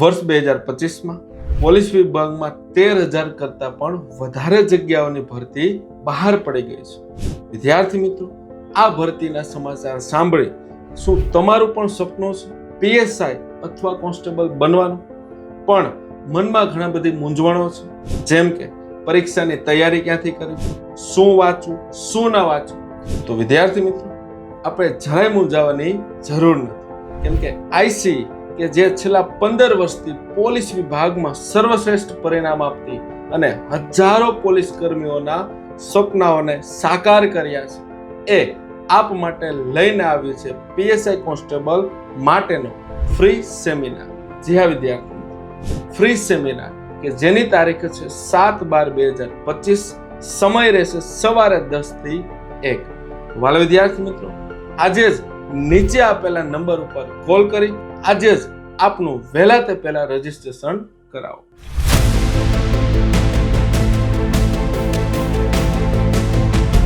વર્ષ બે હજાર પચીસમાં પોલીસ વિભાગમાં તેર હજાર કરતાં પણ વધારે જગ્યાઓની ભરતી બહાર પડી ગઈ છે. વિદ્યાર્થી મિત્રો, આ ભરતીના સમાચાર સાંભળી શું તમારું પણ સપનું છે? પીએસઆઈ અથવા કોન્સ્ટેબલ બનવાનું? પણ મનમાં ઘણા બધી મૂંઝવણો છે. જેમ કે પરીક્ષાની તૈયારી ક્યાંથી કરવી? શું વાંચવું? શું ના વાંચવું? તો વિદ્યાર્થી મિત્રો, આપણે જરાય મૂંઝાવાની જરૂર નથી. કેમ કે આઈસી કે જે છેલ્લા પંદર વર્ષથી પોલીસ વિભાગમાં સર્વશ્રેષ્ઠ પરિણામ આપતી અને હજારો પોલીસ કર્મીઓના સપનાઓને સાકાર કર્યા છે. એ આપ માટે લઈને આવ્યું છે પીએસઆઈ કોન્સ્ટેબલ માટેનો ફ્રી સેમિનાર. જી હા, વિદ્યાર્થી ફ્રી સેમિનાર કે જેની તારીખ છે સાત બાર બે હજાર પચીસ. સમય રહેશે સવારે દસથી એક. વાલા વિદ્યાર્થી મિત્રો, આજે જ નીચે આપેલા નંબર ઉપર કોલ કરી આજે જ આપનું વહેલા તે પહેલા રજીસ્ટ્રેશન કરાવો.